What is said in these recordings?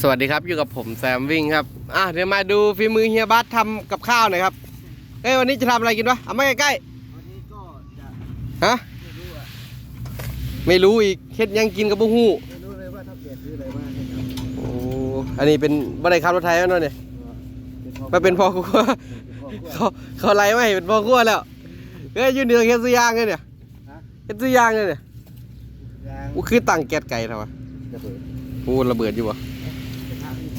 สวัสดีครับอยู่กับผมแซมวิ่งครับอะเดี๋ยวมาดูฝีมือเฮียบัสทำกับข้าวหน่อยครับเอ้ยวันนี้จะทำอะไรกินวะเอามาใกล้วันนี้ก็จะๆฮะไม่รู้อะไม่รู้อีกเฮ็ดหยังกินกับบุฮู้ไม่รู้เลยว่าถ้าเปลี่ยนซื้ออะไรมาให้ทำโอ้อันนี้เป็นบันไดขับรถไทยแล้วเนาะเนี่ยเป็นพ่อมาเป็นพ่อครัวเป็นพ่อครัวเขาเขาไล่มาให้เป็นพ่อครัวแล้วเอ้ยอยืนเดือเฮ็ดซื้อย่างเลยเนี่ยฮะเฮ็ดซื้อย่างเลยเนี่ยยางอู้คือตั้งแก๊สไก่ทำไมระเบิดอู้ระเบิดอยู่วะกระทะนี่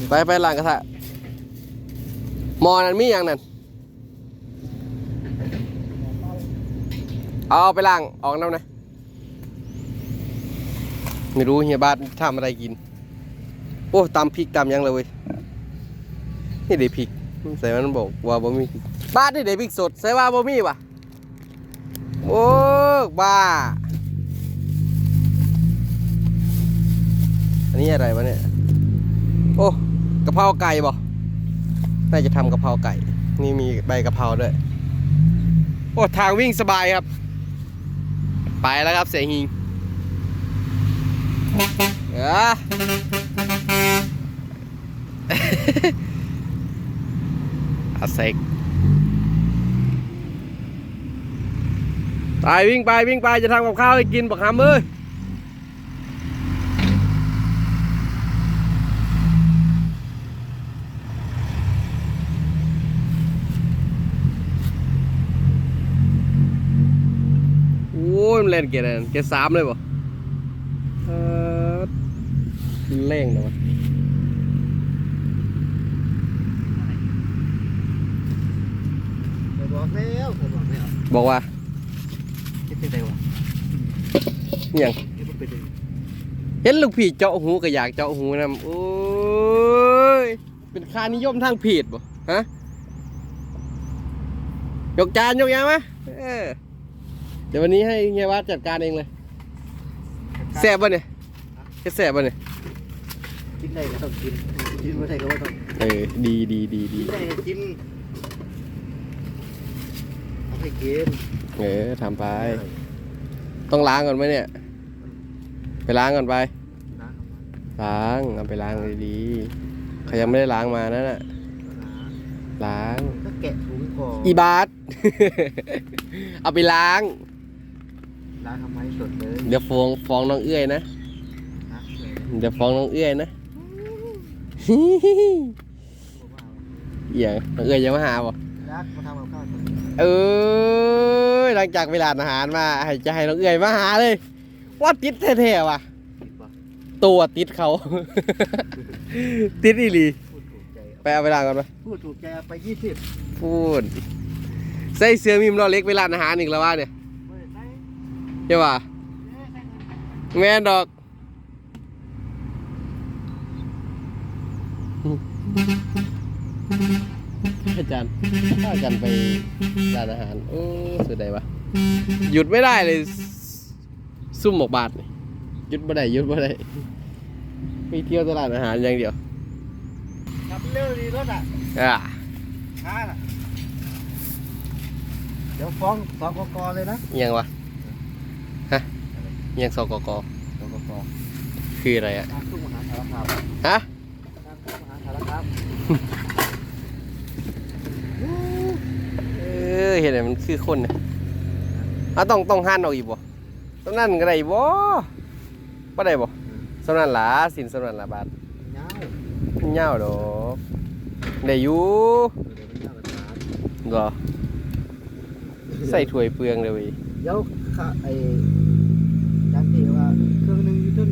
ไปไปล้างกระทะหมอนั่นมีอย่างนั้นเอาไปล้างออกน้ำนะไม่รู้เฮียบ้านทำอะไรกิน โอ้ตำพริกตำยังเลยเว้ยนี่เดี๋ยวพริกใส่มันบอกว่าบ่มีบ้านนี่เดี๋ยวพริกสดใส่ว่าบ่มีวะโอ้บ้าอันนี้อะไรวะเนี่ย โอ้ กะเพราไก่บ่น่าจะทำกะเพราไก่ นี่มีใบกะเพราด้วย โอ้ ทางวิ่งสบายครับ ไปแล้วครับเสียหิงเอออาเซกไปวิ่งไปวิ่งไปจะทำกับข้าวให้กินบักฮามเอ้ย โอ้ยมัน เล่นเกียร์อะไรเกียร์สามเลยบ่เออเร่งเลยวะเดี๋ยวบอกแล้วผมบอกไม่เอาบอกว่าคิดเป็นไรวะอหย่างนี่มันเป็นเห็นลูกพี่เจาะหูก็อยากเจาะหูนะโอ้ยเป็นค่านิยมทางเพจบ่ฮะยกจานยกยางไหมเออ เดี๋ยววันนี้ให้เฮียวัดจัดการเองเลยแซ่บป่ะเนี่ยแค่แซ่บป่ะเนี่ยกินได้ก็ต้องกินกินไม่ได้ก็ไม่ต้องเออดีดีดีดีกินได้ก็กินเอาให้กินเออทำไป ต้องล้างก่อนไหมเนี่ย ไปล้างก่อนไปนะล้างเอาไปล้างดีๆเขายังไม่ได้ล้างมานั่นน่ะล้างก็แกะถุงก่อนอีบาสเอาไปล้าง ล้างทำไมสดเลยเดี๋ยวฟ้องฟ้องน้องเอื้อยนะ นะเดี๋ยวฟ้องน้องเอื้อยนะเอี่ยงน้องเอื้อยยังมาหาบ่รักมาทำกับข้าวก่อนเออหลังจากเวลาอาหารมาให้จะให้น้องเอื้อยมาหาเลย ว่าติดแท้ๆว่ะติดปะตัวติดเขา ติดอีหลีพูดถูกใจไปเอาเวลาก่อนไปพูดถูกใจเอาไปยี่สิบพูดใส่เสื้อมีมล้อเล็กเวลาอาหารอีกแล้วว่าเนี่ยไม่ได้ ใช่ป่ะแม่นดอก อาจารย์ถ้าอาจารย์ไปร้านอาหาร โอ้ สุดใดวะหยุดไม่ได้เลย ซุ่มหมกบาทนี่หยุดไม่ได้หยุดไม่ได้มีเที่ยวตลาดอาหารอย่างเดียวขับเร็วดีรถอะอ่าช้าอะเดี๋ยวฟ้องสองกกเลยนะเอียงวะฮะเอี ยงสกกสองกกคืออะไรอะการสู้มหาสารคามฮะการสู้มหาสารคามเออเห็นไหมมันคือคนเนี่ยอะต้องต้องหั่นออกอีกบ่ตรงนั้นก็ได้บ่บ่ได้บ่สำนันหลาสินสำนันหลาบาทเงาเหย้าดอกได้อยู่เดี๋ยวมันเงากันฐานเหรอใส่ถ้วยเปลืองเลยเว้ยเดี๋ยวข้าไอ้ การที่ว่าเครื่องหนึงอยู่ต้น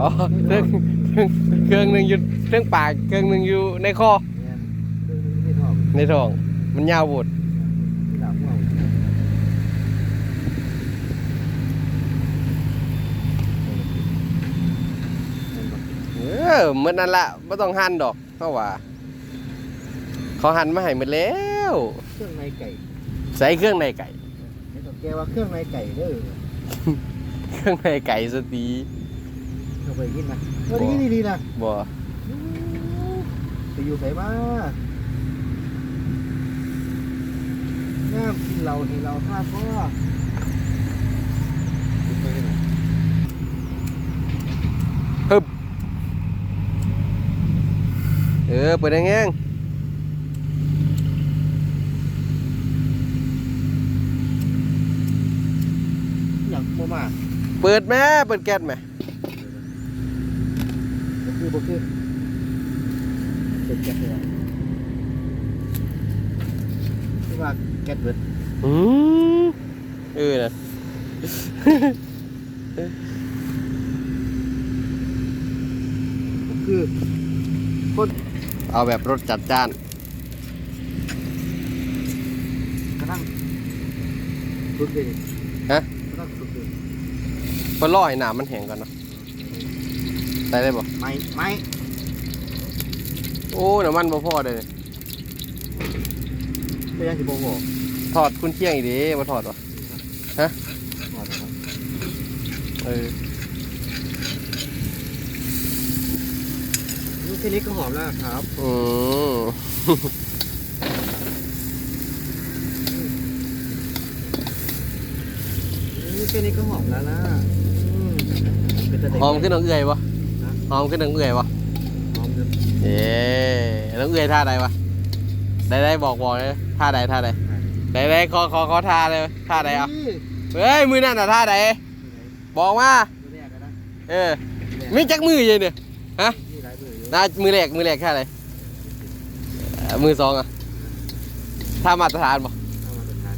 อ๋อเครื่องเครื่องเครื่องหนึงอยู่เครื่องปากเครื่องหนึงอยู่ในคอเนี่ยเครื่องหนึงอยู่ที่ท้องในท้องมันยาวโบดที่หลังว่าเออเหมือนนั่นละไม่ต้องหั่นดอกเพราะว่า เขาหั่นมาให้หมดแล้วเครื่องในไก่ใส่เครื่องในไก่ไอ้ตัวแกว่าเครื่องในไก่เด้อ เครื่องในไก่สตีเอาไปกินนะเออดีดีๆนะบ่ไปอยู่ไสมาน้ำกินเราให้เราท่าพ่อฮึบอเปิดแห้งอย่างโมมาๆ เปิดแม่เปิดแก๊สแม่บ่คือบ่คือเป็นแก๊สเลยที่ว่าแก๊สเบิดอืมเออนะบ่คือเอาแบบรสจัดจ้านกระทั่งสุดเลยนี่ ฮะ กระทั่งสุดเลย เพื่อล่อให้น้ำมันแห้งก่อนเนาะได้ได้บ่ไม่ไม่โอ้น้ำมันบ่พอเลยไม่ยังสิบ่บอกถอดคุณเที่ยงอีกดิมาถอดวะว่าแต่ว่าเออนี่แค่นี้ก็หอมแล้วครับ อืม นี่ แค่นี้ก็หอมแล้วนะอืมเป็นตะเด็กหอมขึ้นน้องเอื่อยวะนะหอมขึ้นน้องเอื่อยวะหอมเด้อเอ๊น้องเอื่อยท่าใดวะได้ได้บอกบอกเลยท่าใดท่าใดได้ได้ขอขอขอท่าเลยท่าใดเอานี่เฮ้ยมือนั่นน่ะท่าใดบอกมาตัวแรกอะนะเออมีจักมือยังเนี่ยนี่หลายเบอร์อยู่น่ามือแรกมือแรกท่าใดเอ่อมือสองอะท่ามาตรฐานบ่ เอามาตรฐาน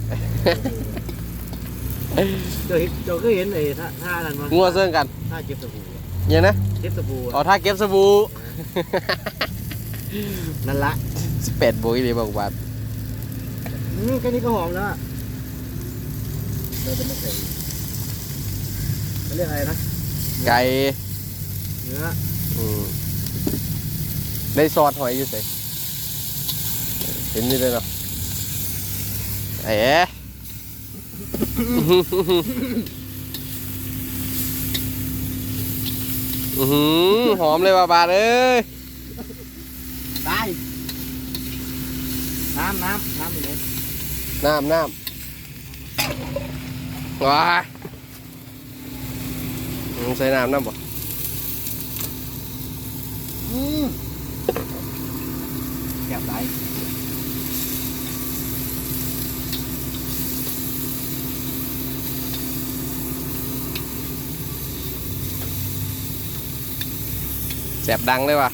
เจ้าเห็นเจ้าเคยเห็นไอ้ท่าท่านั้นมั้งัวเสื่องกันท่าเก็บสบู่อะเนี่ยนะเก็บสบู่อ๋ออะท่าเก็บสบู่ นั่นละสเปดบุยเลยบอกว่าอืมแค่นี้ก็หอมแล้วอะเราจะไม่ใส่เขาเรียกอะไรนะไก่เนื้ออืมได้ซอสหอยอยู่ใส่เห็นนี่เลยเนาะเอ๋ อือหือหอมเลยบาบาเอ้ยได้ น้ำน้ำน้ำอยู่ไหนน้ำน้ำว้าใส่น้ำน้ำบ่อืมแก็บไร แสบดังเลยว่ะ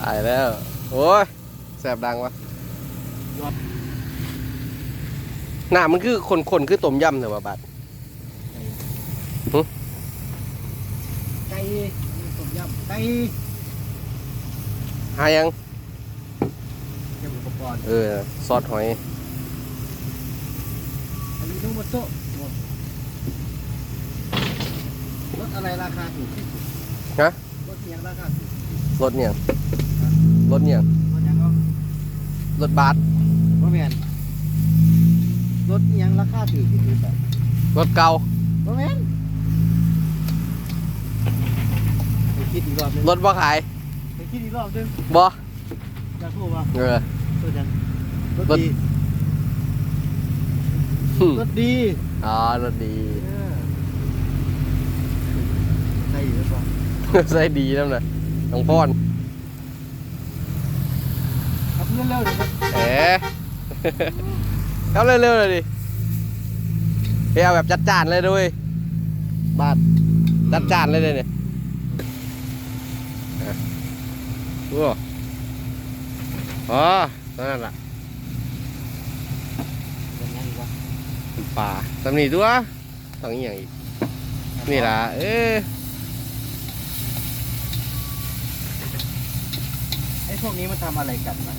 ตายแล้ว โอ้ยแสบดังวะหน้ามันคือคนๆคือต้มยำเถอะว่าบาดไก่ต้มยำไก่หายัง เก็บอุปกรณ์เออซอสหอยอันนี้ต้องมาโต๊ะหมดรถอะไรราคาถูกที่สุดฮะรถเสียงราคาถูกรสเนี่ยงรสเนี่ยงรถยังก็รสบาสรถแมนรถเอียงราคาถูกที่สุดอะรสเก่ารถแมนไปคิดอีกรอบนึงรสบ่ขายไปคิดอีกรอบนึงบ่อยากรู้ว่าเออ รถยังรถรถดีหึรถดีอ๋อรสดีเออใช่หรือเปล่าใส่ดีแล้วนะน้องพรขับเร็วๆเดี๋ยวมันเอ๋เข้าเร็วๆเลยดิเฮ้ยเอาแบบจัดจานเลยด้วยบาทจัดจานเลยเลยเนี่ยอะโอ้อ๋อ ตอนนั้นล่ะยังไงวะป่าสำนีตัวต้องอหย่างอีก นี่ล่ะ เออไอ้พวกนี้มันทำอะไรกันนะ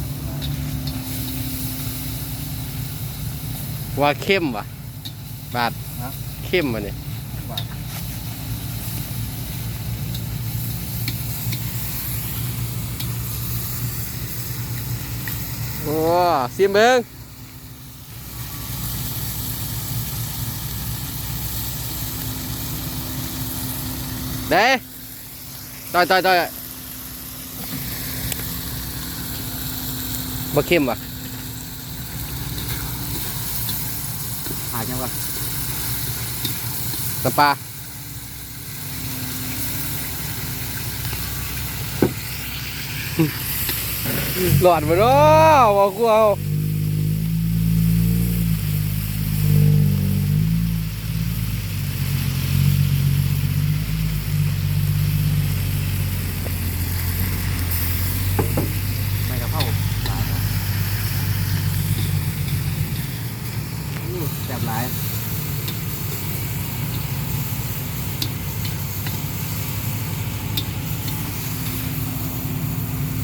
ว่าเข้มว่ะบาดฮะเข้มว่ะเนี่ย บาท โอ้ซิมเบิงเด้ต่อยต่อยต่อยบ่เข้มว่ะขาดยังวะน้ำปลา หลอดมาเนาะบอกกูเอา ใบกะเพราขาดวะนี่แซ่บหลาย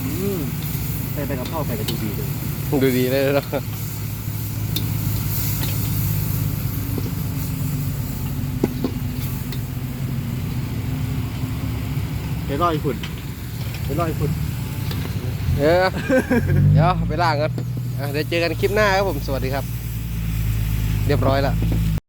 อืมใส่ใบ กะเพราไปกับดูดีเลยดูดีเลยเนาะไปรออีกฝุ่นไปรออีกฝุ่นเออเดี๋ยวไปล่างกันอะเดี๋ยวเจอกันคลิปหน้าครับผม สวัสดีครับ เรียบร้อยแล้ว